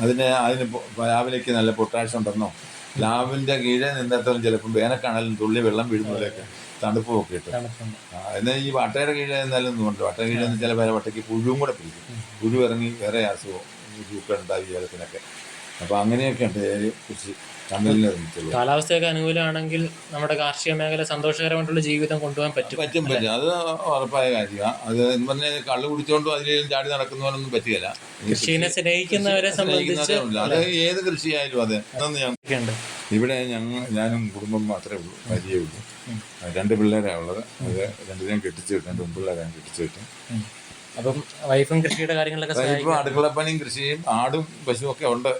അതിന് അതിന് ലാവിലേക്ക് നല്ല പൊട്ടാഷ്യം ഉണ്ടെന്നോ ലാവിന്റെ കീഴെ നിന്നിടത്തോളം ചിലപ്പം വേനൽക്കാണാലും തുള്ളി വെള്ളം വീഴുന്നതിലൊക്കെ തണുപ്പും ഒക്കെ ഇട്ട്. എന്നാൽ ഈ വട്ടയുടെ കീഴെ നിന്നാലും ഒന്നുമുണ്ട് വട്ട കീഴിൽ നിന്ന് ചില പേരെ വട്ടയ്ക്ക് പുഴുവും കൂടെ പിടിക്കും. പുഴു ഇറങ്ങി വേറെ അസുഖം ഉണ്ടാവും ഉണ്ടായി ഏലത്തിനൊക്കെ. അപ്പോൾ അങ്ങനെയൊക്കെയുണ്ട് കാലാവസ്ഥയൊക്കെ അനുകൂലമാണെങ്കിൽ നമ്മുടെ കാർഷിക മേഖല സന്തോഷകരമായിട്ടുള്ള ജീവിതം കൊണ്ടുപോകാൻ പറ്റും പറ്റും പറ്റും. അത് ഉറപ്പായ കാര്യമാണ് അത് എന്ന് പറഞ്ഞാൽ കള്ള് കുടിച്ചോണ്ടും അതിലും ചാടി നടക്കുന്നവരൊന്നും പറ്റുകയില്ല. കൃഷിയെ കൃഷിനെ സ്നേഹിക്കുന്നവരെ സംബന്ധിച്ച് അത് ഏത് കൃഷിയായാലും അതെ. ഞാൻ ഇവിടെ ഞങ്ങൾ ഞാനും കുടുംബം മാത്രമേ ഉള്ളൂ ഭാര്യയേ ഉള്ളൂ. രണ്ട് പിള്ളേരാണ് ഉള്ളത്. അത് രണ്ടുപേരും കെട്ടിച്ചു വിട്ടു. രണ്ട് പിള്ളേരാണ് കെട്ടിച്ചു വിട്ടു. അപ്പം വൈഫും കൃഷിയുടെ കാര്യങ്ങളൊക്കെ അടുക്കളപ്പണിയും കൃഷിയും ആടും പശുവും ഒക്കെ ഉണ്ട്.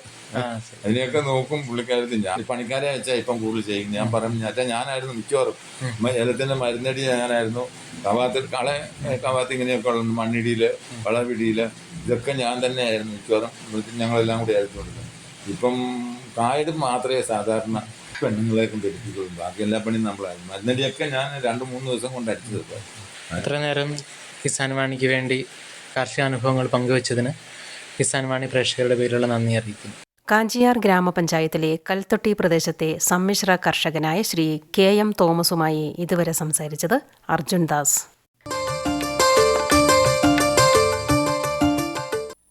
അതിനെയൊക്കെ നോക്കും പുള്ളിക്കാരത്തിൽ ഞാൻ പണിക്കാരെ വെച്ചാൽ ഇപ്പം കൂടുതൽ ചെയ്യും. ഞാൻ പറയും ഞാൻ ഞാനായിരുന്നു മിക്കവാറും. ഏലത്തിന്റെ മരുന്നടി ഞാനായിരുന്നു. കവാത്തിൽ കളെ കവാത്ത് ഇങ്ങനെയൊക്കെ ഉള്ള മണ്ണിടിയിൽ വളപിടിയിൽ ഇതൊക്കെ ഞാൻ തന്നെയായിരുന്നു മിക്കവാറും. ഞങ്ങളെല്ലാം കൂടി ആയിരുന്നു കൊടുക്കുന്നത് ഇപ്പം കായടും മാത്രമേ സാധാരണ പെണ്ണുങ്ങളെ കൊണ്ട് എടുപ്പിക്കുള്ളൂ ബാക്കി എല്ലാ പണിയും നമ്മളായിരുന്നു. മരുന്നടിയൊക്കെ ഞാൻ രണ്ട് മൂന്ന് ദിവസം കൊണ്ട് അടിച്ചു തീർക്കും ഇത്ര നേരം കിസാൻ വാണിക്ക് വേണ്ടി കാർഷിക അനുഭവങ്ങൾ പങ്കുവച്ചതിന് കിസാൻ വാണി പ്രേക്ഷകരുടെ പേരിലുള്ള നന്ദി അറിയിക്കുന്നു. കാഞ്ചിയാർ ഗ്രാമപഞ്ചായത്തിലെ കൽത്തൊട്ടി പ്രദേശത്തെ സമ്മിശ്ര കർഷകനായ ശ്രീ കെ എം തോമസുമായി ഇതുവരെ സംസാരിച്ചത് അർജുൻ ദാസ്.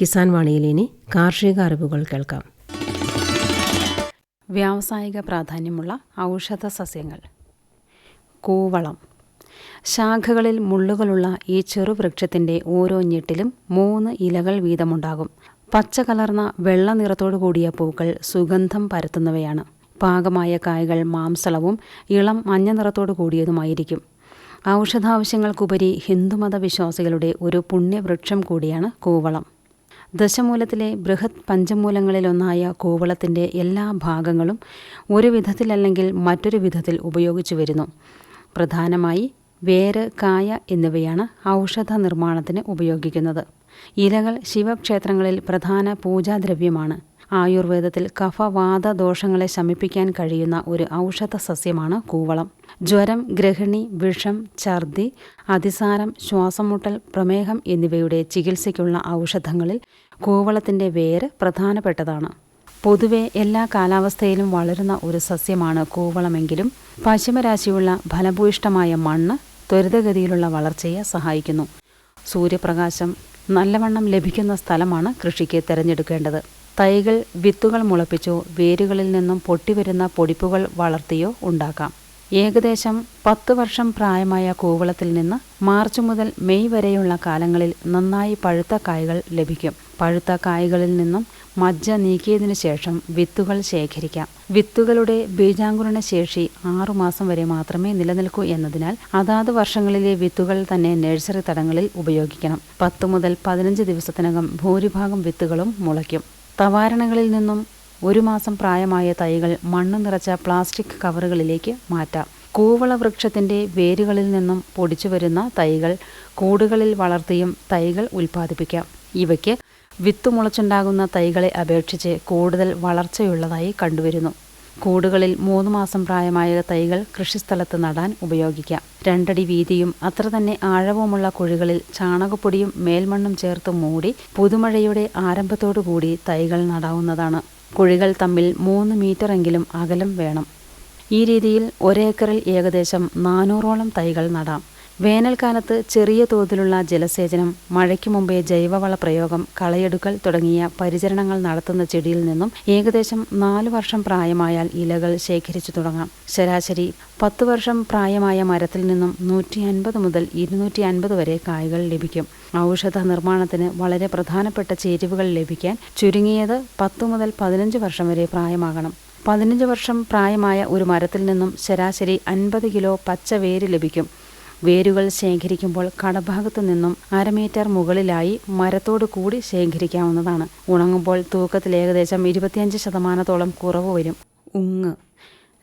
കിസാൻ വാണിയിൽ ഇനി കാർഷിക അറിവുകൾ കേൾക്കാം. വ്യാവസായിക പ്രാധാന്യമുള്ള ഔഷധ സസ്യങ്ങൾ. കൂവളം. ശാഖകളിൽ മുള്ളുകളുള്ള ഈ ചെറുവൃക്ഷത്തിന്റെ ഓരോ ഞെട്ടിലും മൂന്ന് ഇലകൾ വീതമുണ്ടാകും. പച്ച കലർന്ന വെള്ള നിറത്തോടു കൂടിയ പൂക്കൾ സുഗന്ധം പരത്തുന്നവയാണ്. പാകമായ കായകൾ മാംസളവും ഇളം മഞ്ഞ നിറത്തോടു കൂടിയതുമായിരിക്കും. ഔഷധാവശ്യങ്ങൾക്കുപരി ഹിന്ദുമത വിശ്വാസികളുടെ ഒരു പുണ്യവൃക്ഷം കൂടിയാണ് കൂവളം. ദശമൂലത്തിലെ ബൃഹത് പഞ്ചമൂലങ്ങളിലൊന്നായ കൂവളത്തിന്റെ എല്ലാ ഭാഗങ്ങളും ഒരു വിധത്തിലല്ലെങ്കിൽ മറ്റൊരു വിധത്തിൽ ഉപയോഗിച്ചു വരുന്നു. പ്രധാനമായി വേര് കായ എന്നിവയാണ് ഔഷധ നിർമ്മാണത്തിന് ഉപയോഗിക്കുന്നത്. ഇലകൾ ശിവക്ഷേത്രങ്ങളിൽ പ്രധാന പൂജാദ്രവ്യമാണ്. ആയുർവേദത്തിൽ കഫവാത ദോഷങ്ങളെ ശമിപ്പിക്കാൻ കഴിയുന്ന ഒരു ഔഷധ സസ്യമാണ് കൂവളം. ജ്വരം ഗ്രഹിണി വിഷം ഛർദി അതിസാരം ശ്വാസമുട്ടൽ പ്രമേഹം എന്നിവയുടെ ചികിത്സയ്ക്കുള്ള ഔഷധങ്ങളിൽ കൂവളത്തിന്റെ വേര് പ്രധാനപ്പെട്ടതാണ്. പൊതുവെ എല്ലാ കാലാവസ്ഥയിലും വളരുന്ന ഒരു സസ്യമാണ് കൂവളമെങ്കിലും പശ്ചിമരാശിയുള്ള ഫലഭൂയിഷ്ടമായ മണ്ണ് ത്വരിതഗതിയിലുള്ള വളർച്ചയെ സഹായിക്കുന്നു. സൂര്യപ്രകാശം നല്ലവണ്ണം ലഭിക്കുന്ന സ്ഥലമാണ് കൃഷിക്ക് തിരഞ്ഞെടുക്കേണ്ടത്. തൈകൾ വിത്തുകൾ മുളപ്പിച്ചോ വേരുകളിൽ നിന്നും പൊട്ടിവരുന്ന പൊടിപ്പുകൾ വളർത്തിയോ ഉണ്ടാക്കാം. ഏകദേശം പത്ത് വർഷം പ്രായമായ കൂവളത്തിൽ നിന്ന് മാർച്ച് മുതൽ മെയ് വരെയുള്ള കാലങ്ങളിൽ നന്നായി പഴുത്ത കായകൾ ലഭിക്കും. പഴുത്ത കായകളിൽ നിന്നും മജ്ജ നീക്കിയതിനു ശേഷം വിത്തുകൾ ശേഖരിക്കാം. വിത്തുകളുടെ ബീജാങ്കുരണ ശേഷി ആറുമാസം വരെ മാത്രമേ നിലനിൽക്കൂ എന്നതിനാൽ അതാത് വർഷങ്ങളിലെ വിത്തുകൾ തന്നെ നഴ്സറി തടങ്ങളിൽ ഉപയോഗിക്കണം. പത്ത് മുതൽ പതിനഞ്ച് ദിവസത്തിനകം ഭൂരിഭാഗം വിത്തുകളും മുളയ്ക്കും. തവാരണകളിൽ നിന്നും ഒരു മാസം പ്രായമായ തൈകൾ മണ്ണ് നിറച്ച പ്ലാസ്റ്റിക് കവറുകളിലേക്ക് മാറ്റാം. കൂവള വൃക്ഷത്തിന്റെ വേരുകളിൽ നിന്നും പൊടിച്ചു വരുന്ന തൈകൾ കൂടുകളിൽ വളർത്തിയും തൈകൾ ഉൽപ്പാദിപ്പിക്കാം. ഇവയ്ക്ക് വിത്ത് മുളച്ചുണ്ടാകുന്ന തൈകളെ അപേക്ഷിച്ച് കൂടുതൽ വളർച്ചയുള്ളതായി കണ്ടുവരുന്നു. കൂടുകളിൽ മൂന്ന് മാസം പ്രായമായ തൈകൾ കൃഷിസ്ഥലത്ത് നടാൻ ഉപയോഗിക്കാം. രണ്ടടി വീതിയും അത്ര തന്നെ ആഴവുമുള്ള കുഴികളിൽ ചാണകപ്പൊടിയും മേൽമണ്ണും ചേർത്ത് മൂടി പുതുമഴയുടെ ആരംഭത്തോടുകൂടി തൈകൾ നടാവുന്നതാണ്. കുഴികൾ തമ്മിൽ മൂന്ന് മീറ്ററെങ്കിലും അകലം വേണം. ഈ രീതിയിൽ ഒരേക്കറിൽ ഏകദേശം നാനൂറോളം തൈകൾ നടാം. വേനൽക്കാലത്ത് ചെറിയ തോതിലുള്ള ജലസേചനം മഴയ്ക്ക് മുമ്പേ ജൈവവള പ്രയോഗം കളയെടുക്കൽ തുടങ്ങിയ പരിചരണങ്ങൾ നടത്തുന്ന ചെടിയിൽ നിന്നും ഏകദേശം നാലു വർഷം പ്രായമായാൽ ഇലകൾ ശേഖരിച്ചു തുടങ്ങാം. ശരാശരി പത്ത് വർഷം പ്രായമായ മരത്തിൽ നിന്നും നൂറ്റി അൻപത് മുതൽ ഇരുന്നൂറ്റി അൻപത് വരെ കായകൾ ലഭിക്കും. ഔഷധ നിർമ്മാണത്തിന് വളരെ പ്രധാനപ്പെട്ട ചേരുവകൾ ലഭിക്കാൻ ചുരുങ്ങിയത് പത്ത് മുതൽ പതിനഞ്ച് വർഷം വരെ പ്രായമാകണം. പതിനഞ്ച് വർഷം പ്രായമായ ഒരു മരത്തിൽ നിന്നും ശരാശരി അൻപത് കിലോ പച്ചവേര് ലഭിക്കും. വേരുകൾ ശേഖരിക്കുമ്പോൾ കടഭാഗത്തു നിന്നും അരമീറ്റർ മുകളിലായി മരത്തോടു കൂടി ശേഖരിക്കാവുന്നതാണ്. ഉണങ്ങുമ്പോൾ തൂക്കത്തിൽ ഏകദേശം ഇരുപത്തിയഞ്ച് ശതമാനത്തോളം കുറവ് വരും. ഉങ്ങ്.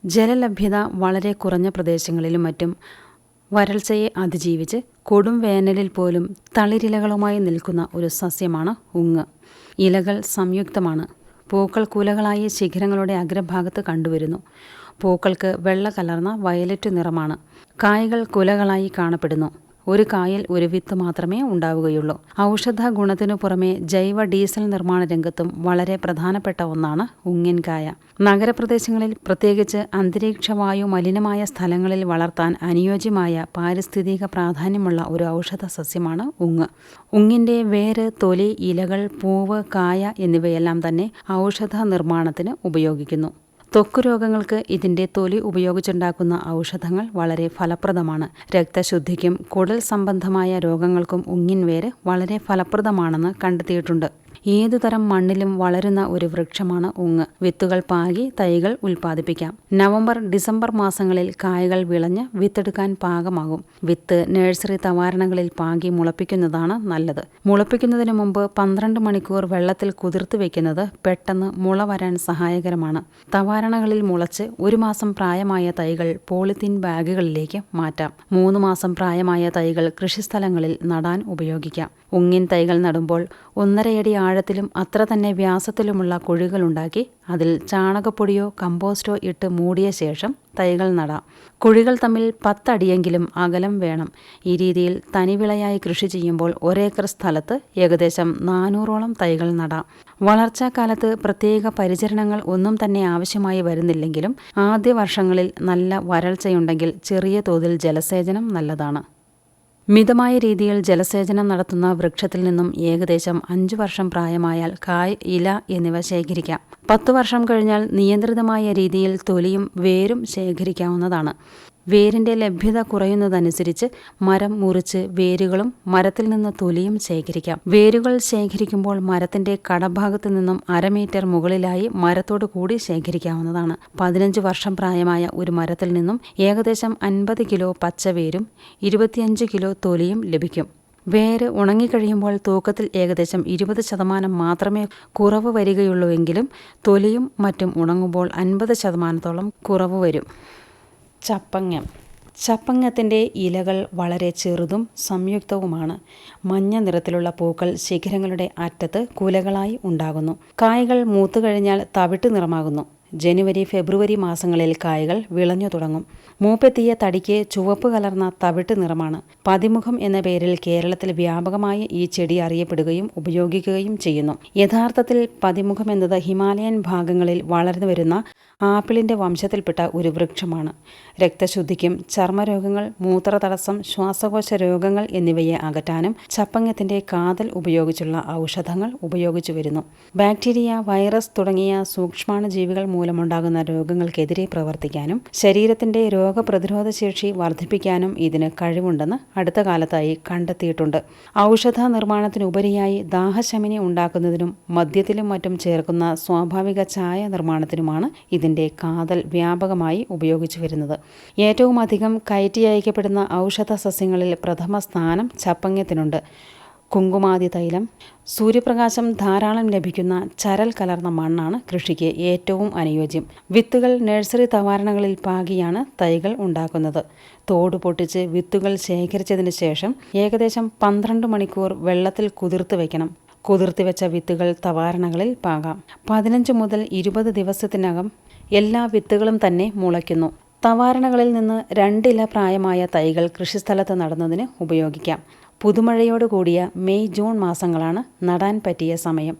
ജലലഭ്യത വളരെ കുറഞ്ഞ പ്രദേശങ്ങളിലും മറ്റും വരൾച്ചയെ അതിജീവിച്ച് കൊടും വേനലിൽ പോലും തളിരിലകളുമായി നിൽക്കുന്ന ഒരു സസ്യമാണ് ഉങ്ങ്. ഇലകൾ സംയുക്തമാണ്. പൂക്കൾ കുലകളായി ശിഖരങ്ങളുടെ അഗ്രഭാഗത്ത് കണ്ടുവരുന്നു. പൂക്കൾക്ക് വെള്ള കലർന്ന വയലറ്റ് നിറമാണ്. കായകൾ കുലകളായി കാണപ്പെടുന്നു. ഒരു കായൽ ഒരു വിത്ത് മാത്രമേ ഉണ്ടാവുകയുള്ളൂ. ഔഷധ ഗുണത്തിനു പുറമെ ജൈവ ഡീസൽ നിർമ്മാണ രംഗത്തും വളരെ പ്രധാനപ്പെട്ട ഒന്നാണ് ഉങ്ങിൻകായ നഗരപ്രദേശങ്ങളിൽ പ്രത്യേകിച്ച് അന്തരീക്ഷവായു മലിനമായ സ്ഥലങ്ങളിൽ വളർത്താൻ അനുയോജ്യമായ പാരിസ്ഥിതിക പ്രാധാന്യമുള്ള ഒരു ഔഷധ സസ്യമാണ് ഉങ്ങ്. ഉങ്ങിന്റെ വേര് തൊലി ഇലകൾ പൂവ് കായ എന്നിവയെല്ലാം തന്നെ ഔഷധ നിർമ്മാണത്തിന് ഉപയോഗിക്കുന്നു. ത്വക്ക് രോഗങ്ങൾക്ക് ഇതിന്റെ തൊലി ഉപയോഗിച്ചുണ്ടാക്കുന്ന ഔഷധങ്ങൾ വളരെ ഫലപ്രദമാണ്. രക്തശുദ്ധിക്കും കുടൽ സംബന്ധമായ രോഗങ്ങൾക്കും ഉങ്ങിൻവേര് വളരെ ഫലപ്രദമാണെന്ന് കണ്ടെത്തിയിട്ടുണ്ട്. ഏതുതരം മണ്ണിലും വളരുന്ന ഒരു വൃക്ഷമാണ് ഉങ്ങ്. വിത്തുകൾ പാകി തൈകൾ ഉൽപ്പാദിപ്പിക്കാം. നവംബർ ഡിസംബർ മാസങ്ങളിൽ കായകൾ വിളഞ്ഞ് വിത്തെടുക്കാൻ പാകമാകും. വിത്ത് നഴ്സറി തവാരണകളിൽ പാകി മുളപ്പിക്കുന്നതാണ് നല്ലത്. മുളപ്പിക്കുന്നതിന് മുമ്പ് പന്ത്രണ്ട് മണിക്കൂർ വെള്ളത്തിൽ കുതിർത്ത് വെക്കുന്നത് പെട്ടെന്ന് മുള വരാൻ സഹായകരമാണ്. തവാരണകളിൽ മുളച്ച് ഒരു മാസം പ്രായമായ തൈകൾ പോളിത്തീൻ ബാഗുകളിലേക്ക് മാറ്റാം. മൂന്ന് മാസം പ്രായമായ തൈകൾ കൃഷിസ്ഥലങ്ങളിൽ നടാൻ ഉപയോഗിക്കാം. ഉങ്ങിൻ തൈകൾ നടുമ്പോൾ ഒന്നരയടി ആഴത്തിലും അത്ര തന്നെ വ്യാസത്തിലുമുള്ള കുഴികളുണ്ടാക്കി അതിൽ ചാണകപ്പൊടിയോ കമ്പോസ്റ്റോ ഇട്ട് മൂടിയ ശേഷം തൈകൾ നടാം. കുഴികൾ തമ്മിൽ പത്തടിയെങ്കിലും അകലം വേണം. ഈ രീതിയിൽ തനിവിളയായി കൃഷി ചെയ്യുമ്പോൾ ഒരേക്കർ സ്ഥലത്ത് ഏകദേശം നാനൂറോളം തൈകൾ നടാം. വളർച്ചാക്കാലത്ത് പ്രത്യേക പരിചരണങ്ങൾ ഒന്നും തന്നെ ആവശ്യമായി വരുന്നില്ലെങ്കിലും ആദ്യ വർഷങ്ങളിൽ നല്ല വരൾച്ചയുണ്ടെങ്കിൽ ചെറിയ തോതിൽ ജലസേചനം നല്ലതാണ്. മിതമായ രീതിയിൽ ജലസേചനം നടത്തുന്ന വൃക്ഷത്തിൽ നിന്നും ഏകദേശം അഞ്ചു വർഷം പ്രായമായാൽ കായ് ഇല എന്നിവ ശേഖരിക്കാം. പത്ത് വർഷം കഴിഞ്ഞാൽ നിയന്ത്രിതമായ രീതിയിൽ തൊലിയും വേരും ശേഖരിക്കാവുന്നതാണ്. വേരിന്റെ ലഭ്യത കുറയുന്നതനുസരിച്ച് മരം മുറിച്ച് വേരുകളും മരത്തിൽ നിന്ന് തൊലിയും ശേഖരിക്കാം. വേരുകൾ ശേഖരിക്കുമ്പോൾ മരത്തിന്റെ കടഭാഗത്തു നിന്നും അരമീറ്റർ മുകളിലായി മരത്തോടു കൂടി ശേഖരിക്കാവുന്നതാണ്. പതിനഞ്ച് വർഷം പ്രായമായ ഒരു മരത്തിൽ നിന്നും ഏകദേശം അൻപത് കിലോ പച്ചവേരും ഇരുപത്തിയഞ്ച് കിലോ തൊലിയും ലഭിക്കും. വേര് ഉണങ്ങിക്കഴിയുമ്പോൾ തൂക്കത്തിൽ ഏകദേശം ഇരുപത് ശതമാനം മാത്രമേ കുറവ് വരികയുള്ളൂവെങ്കിലും തൊലിയും മറ്റും ഉണങ്ങുമ്പോൾ അൻപത് ശതമാനത്തോളം കുറവ് വരും. ചപ്പങ്ങം. ചപ്പങ്ങത്തിന്റെ ഇലകൾ വളരെ ചെറുതും സംയുക്തവുമാണ്. മഞ്ഞ നിറത്തിലുള്ള പൂക്കൾ ശിഖരങ്ങളുടെ അറ്റത്ത് കുലകളായി ഉണ്ടാകുന്നു. കായ്കൾ മൂത്തുകഴിഞ്ഞാൽ തവിട്ട് നിറമാകുന്നു. ജനുവരി ഫെബ്രുവരി മാസങ്ങളിൽ കായകൾ വിളഞ്ഞു തുടങ്ങും. മൂപ്പെത്തിയ തടിക്ക് ചുവപ്പ് കലർന്ന തവിട്ട് നിറമാണ്. പതിമുഖം എന്ന പേരിൽ കേരളത്തിൽ വ്യാപകമായി ഈ ചെടി അറിയപ്പെടുകയും ഉപയോഗിക്കുകയും ചെയ്യുന്നു. യഥാർത്ഥത്തിൽ പതിമുഖം എന്നത് ഹിമാലയൻ ഭാഗങ്ങളിൽ വളർന്നു വരുന്ന ആപ്പിളിന്റെ വംശത്തിൽപ്പെട്ട ഒരു വൃക്ഷമാണ്. രക്തശുദ്ധിക്കും ചർമ്മരോഗങ്ങൾ മൂത്രതടസ്സം ശ്വാസകോശ രോഗങ്ങൾ എന്നിവയെ അകറ്റാനും ചപ്പങ്ങത്തിന്റെ കാതൽ ഉപയോഗിച്ചുള്ള ഔഷധങ്ങൾ ഉപയോഗിച്ചു വരുന്നു. ബാക്ടീരിയ വൈറസ് തുടങ്ങിയ സൂക്ഷ്മാണുജീവികൾ മൂലമുണ്ടാകുന്ന രോഗങ്ങൾക്കെതിരെ പ്രവർത്തിക്കാനും ശരീരത്തിന്റെ രോഗപ്രതിരോധ ശേഷി വർദ്ധിപ്പിക്കാനും ഇതിന് കഴിവുണ്ടെന്ന് അടുത്ത കാലത്തായി കണ്ടെത്തിയിട്ടുണ്ട്. ഔഷധ നിർമ്മാണത്തിനുപരിയായി ദാഹശമിനി ഉണ്ടാക്കുന്നതിനും മദ്യത്തിലും മറ്റും ചേർക്കുന്ന സ്വാഭാവിക ചായ നിർമ്മാണത്തിനുമാണ് ഇതിന്റെ കാതൽ വ്യാപകമായി ഉപയോഗിച്ചു വരുന്നത്. ഏറ്റവും അധികം കയറ്റി അയക്കപ്പെടുന്ന ഔഷധ സസ്യങ്ങളിൽ പ്രഥമ സ്ഥാനം ചപ്പങ്ങത്തിനുണ്ട്. കുങ്കുമാതി തൈലം സൂര്യപ്രകാശം ധാരാളം ലഭിക്കുന്ന ചരൽ കലർന്ന മണ്ണാണ് കൃഷിക്ക് ഏറ്റവും അനുയോജ്യം. വിത്തുകൾ നഴ്സറി തവാരണകളിൽ പാകിയാണ് തൈകൾ ഉണ്ടാക്കുന്നത്. തോട് പൊട്ടിച്ച് വിത്തുകൾ ശേഖരിച്ചതിന് ശേഷം ഏകദേശം പന്ത്രണ്ട് മണിക്കൂർ വെള്ളത്തിൽ കുതിർത്ത് വയ്ക്കണം കുതിർത്തി വെച്ച വിത്തുകൾ തവാരണകളിൽ പാകാം. പതിനഞ്ച് മുതൽ ഇരുപത് ദിവസത്തിനകം എല്ലാ വിത്തുകളും തന്നെ മുളയ്ക്കുന്നു. തവാരണകളിൽ നിന്ന് രണ്ടില പ്രായമായ തൈകൾ കൃഷിസ്ഥലത്ത് നടുന്നതിന് ഉപയോഗിക്കാം. പുതുമഴയോട് കൂടിയ മെയ് ജൂൺ മാസങ്ങളാണ് നടാൻ പറ്റിയ സമയം.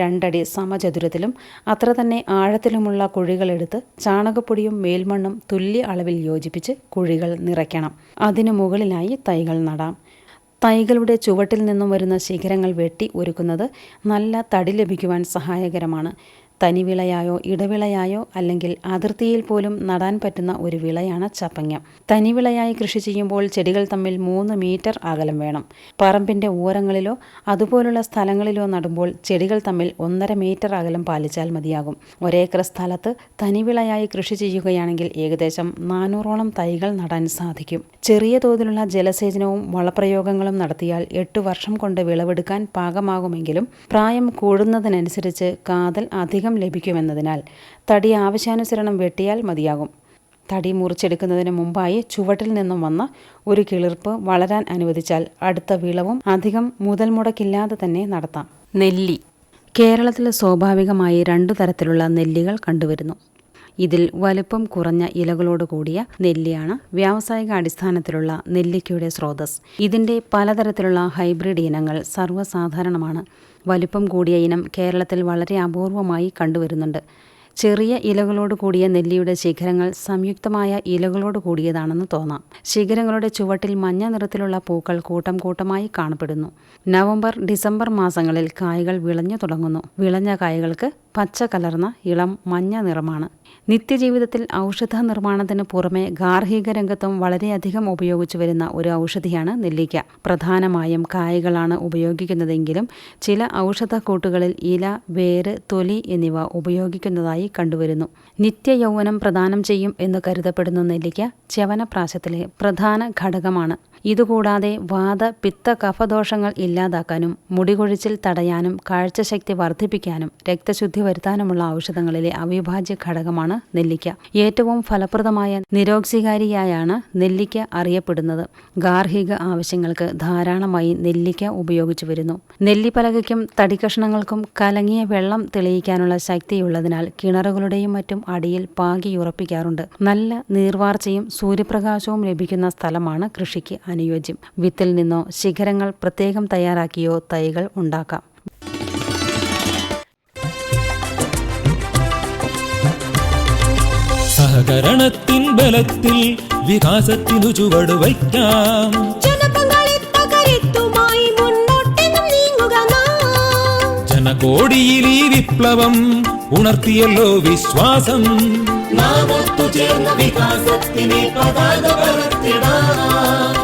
രണ്ടടി സമചതുരത്തിലും അത്ര തന്നെ ആഴത്തിലുമുള്ള കുഴികളെടുത്ത് ചാണകപ്പൊടിയും മേൽമണ്ണും തുല്യ അളവിൽ യോജിപ്പിച്ച് കുഴികൾ നിറയ്ക്കണം. അതിനു മുകളിലായി തൈകൾ നടാം. തൈകളുടെ ചുവട്ടിൽ നിന്നും വരുന്ന ശിഖരങ്ങൾ വെട്ടി ഒരുക്കുന്നത് നല്ല തടി ലഭിക്കുവാൻ സഹായകരമാണ്. തനിവിളയായോ ഇടവിളയായോ അല്ലെങ്കിൽ അതിർത്തിയിൽ പോലും നടാൻ പറ്റുന്ന ഒരു വിളയാണ് ചപ്പങ്ങ. തനിവിളയായി കൃഷി ചെയ്യുമ്പോൾ ചെടികൾ തമ്മിൽ മൂന്ന് മീറ്റർ അകലം വേണം. പറമ്പിന്റെ ഓരങ്ങളിലോ അതുപോലുള്ള സ്ഥലങ്ങളിലോ നടുമ്പോൾ ചെടികൾ തമ്മിൽ ഒന്നര മീറ്റർ അകലം പാലിച്ചാൽ മതിയാകും. ഒരേക്കർ സ്ഥലത്ത് തനിവിളയായി കൃഷി ചെയ്യുകയാണെങ്കിൽ ഏകദേശം നാനൂറോളം തൈകൾ നടാൻ സാധിക്കും. ചെറിയ തോതിലുള്ള ജലസേചനവും വളപ്രയോഗങ്ങളും നടത്തിയാൽ എട്ട് വർഷം കൊണ്ട് വിളവെടുക്കാൻ പാകമാകുമെങ്കിലും പ്രായം കൂടുന്നതിനനുസരിച്ച് കാതൽ അധികം ലഭിക്കുമെന്നതിനാൽ തടി ആവശ്യാനുസരണം വെട്ടിയാൽ മതിയാകും. തടി മുറിച്ചെടുക്കുന്നതിന് മുമ്പായി ചുവട്ടിൽ നിന്നും വന്ന ഒരു കിളിർപ്പ് വളരാൻ അനുവദിച്ചാൽ അടുത്ത വിളവും അധികം മുതൽ മുടക്കില്ലാതെ തന്നെ നടത്താം. നെല്ലി. കേരളത്തിൽ സ്വാഭാവികമായി രണ്ടു തരത്തിലുള്ള നെല്ലികൾ കണ്ടുവരുന്നു. ഇതിൽ വലുപ്പം കുറഞ്ഞ ഇലകളോട് കൂടിയ നെല്ലിയാണ് വ്യാവസായിക അടിസ്ഥാനത്തിലുള്ള നെല്ലിക്കയുടെ സ്രോതസ് ഇതിന്റെ പലതരത്തിലുള്ള ഹൈബ്രിഡ് ഇനങ്ങൾ സർവസാധാരണമാണ്. വലുപ്പം കൂടിയ ഇനം കേരളത്തിൽ വളരെ അപൂർവമായി കണ്ടുവരുന്നുണ്ട്. ചെറിയ ഇലകളോട് കൂടിയ നെല്ലിയുടെ ശിഖരങ്ങൾ സംയുക്തമായ ഇലകളോട് കൂടിയതാണെന്ന് തോന്നാം. ശിഖരങ്ങളുടെ ചുവട്ടിൽ മഞ്ഞ നിറത്തിലുള്ള പൂക്കൾ കൂട്ടം കൂട്ടമായി കാണപ്പെടുന്നു. നവംബർ ഡിസംബർ മാസങ്ങളിൽ കായകൾ വിളഞ്ഞു തുടങ്ങുന്നു. വിളഞ്ഞ കായ്കൾക്ക് പച്ച കലർന്ന ഇളം മഞ്ഞ നിറമാണ്. നിത്യജീവിതത്തിൽ ഔഷധ നിർമ്മാണത്തിന് പുറമെ ഗാർഹിക രംഗത്തും വളരെയധികം ഉപയോഗിച്ചു വരുന്ന ഒരു ഔഷധിയാണ് നെല്ലിക്ക. പ്രധാനമായും കായകളാണ് ഉപയോഗിക്കുന്നതെങ്കിലും ചില ഔഷധക്കൂട്ടുകളിൽ ഇല വേര് തൊലി എന്നിവ ഉപയോഗിക്കുന്നതായി കണ്ടുവരുന്നു. നിത്യയൗവനം പ്രദാനം ചെയ്യും എന്ന് കരുതപ്പെടുന്ന നെല്ലിക്ക ചവനപ്രാശത്തിലെ പ്രധാന ഘടകമാണ്. ഇതുകൂടാതെ വാത പിത്ത കഫദോഷങ്ങൾ ഇല്ലാതാക്കാനും മുടികൊഴിച്ചിൽ തടയാനും കാഴ്ചശക്തി വർദ്ധിപ്പിക്കാനും രക്തശുദ്ധി വരുത്താനുമുള്ള ഔഷധങ്ങളിലെ അവിഭാജ്യ ഘടകമാണ് നെല്ലിക്ക. ഏറ്റവും ഫലപ്രദമായ നിരോക്സികാരിയായാണ് നെല്ലിക്ക അറിയപ്പെടുന്നത്. ഗാർഹിക ആവശ്യങ്ങൾക്ക് ധാരാളമായി നെല്ലിക്ക ഉപയോഗിച്ചു വരുന്നു. നെല്ലിപ്പലകയ്ക്കും തടിക്കഷ്ണങ്ങൾക്കും കലങ്ങിയ വെള്ളം തെളിയിക്കാനുള്ള ശക്തിയുള്ളതിനാൽ കിണറുകളുടെയും മറ്റും അടിയിൽ പാകിയുറപ്പിക്കാറുണ്ട് നല്ല നീർവാർച്ചയും സൂര്യപ്രകാശവും ലഭിക്കുന്ന സ്ഥലമാണ് കൃഷിക്ക് അനുയോജ്യം. വിത്തിൽ നിന്നോ ശിഖരങ്ങൾ പ്രത്യേകം തയ്യാറാക്കിയോ തൈകൾ ഉണ്ടാക്കാം. സഹകരണത്തിൻ ബലത്തിൽ വികാസത്തിനു ചുവട് വയ്ക്കാം. ജനകോടിയിൽ ഈ വിപ്ലവം ഉണർത്തിയല്ലോ വിശ്വാസം. നാം ഒത്തുചേർന്ന വികാസത്തിനെ പതാക പറത്തിടാം